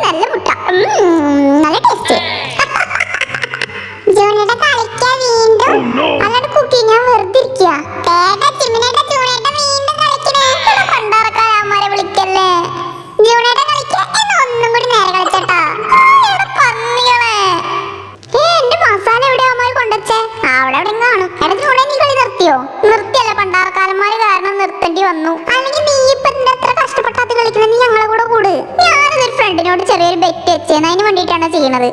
Ömer'le അവനോട് ചെറിയൊരു ബെറ്റ് വെച്ചേന്ന്. അതിന് വേണ്ടിയിട്ടാണ് ചെയ്യണത്.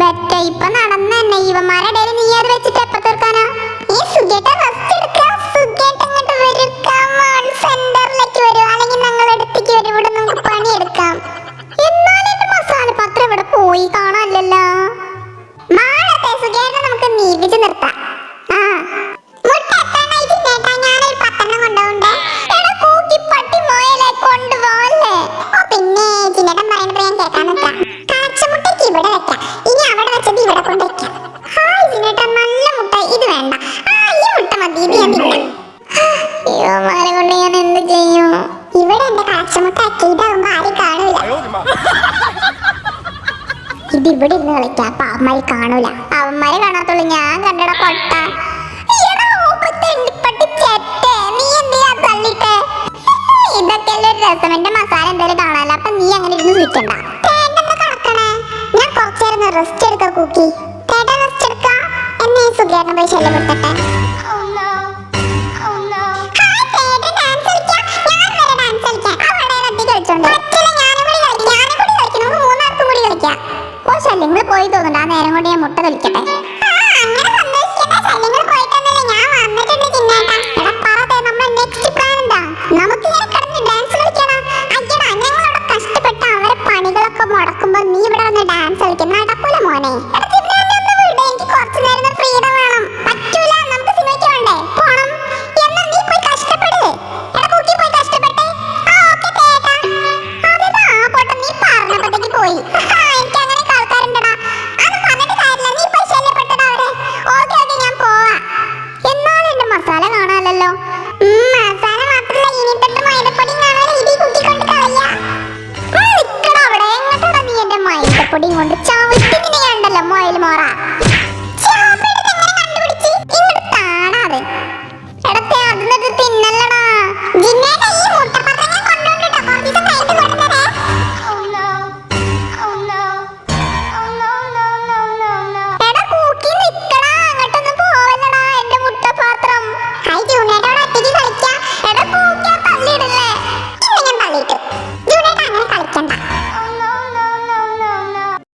ബെറ്റ് ഇപ്പൊ നടന്ന തന്നെ ഇവന്മാരുടെ ഇടയിൽ നീ അത് വെച്ചിട്ട് എപ്പ തീർക്കാനാ? ഈ സുഖേട്ട ഫസ്റ്റ് എടുക്കുക സുഖേട്ട ഇങ്ങോട്ട് വരും. കമോൺ സെന്ററിലേക്ക് വരും. അല്ലെങ്കിൽ ഞങ്ങൾ അടുത്തേക്ക് വരും. ഇവിടെ നമുക്ക് പണിയെടുക്കാം. എന്നാലും എന്റെ മസാല പത്ര ഇവിടെ പോയി കാണാനല്ലോ ഇവന്മാരെ കൊണ്ട് ഞാൻ എന്ത് ചെയ്യും? ഇവിടെ എന്റെ കാച്ചുമുട്ട അക്കീതാകുമ്പോ ആരും കാണൂല. ഇത് ഇവിടെ ഇരുന്ന് കളിക്കാം അപ്പൊ അവന്മാര് കാണൂല. അവന്മാരെ കാണാത്തുള്ളൂ ഞാൻ കണ്ടട പൊട്ട. ഇതൊക്കെ ഒരു രസം എന്റെ മസാല എന്തായാലും കാണാല്ലോ അപ്പൊ നീ അങ്ങനെ ഇരുന്ന് വിളിക്കണ്ട ഞാൻ കുറച്ചേരുന്ന് റെസ്റ്റ് എടുക്കാം കുക്കി. റെസ്റ്റ് എടുക്കാം. എന്നെ സുഖേട്ടനെ പോയി ശല്യപ്പെടുത്തട്ടെ ഉണ്ട് ആ നേരം കൊണ്ട് ഞാൻ മുട്ട തൊലിക്കട്ടെ.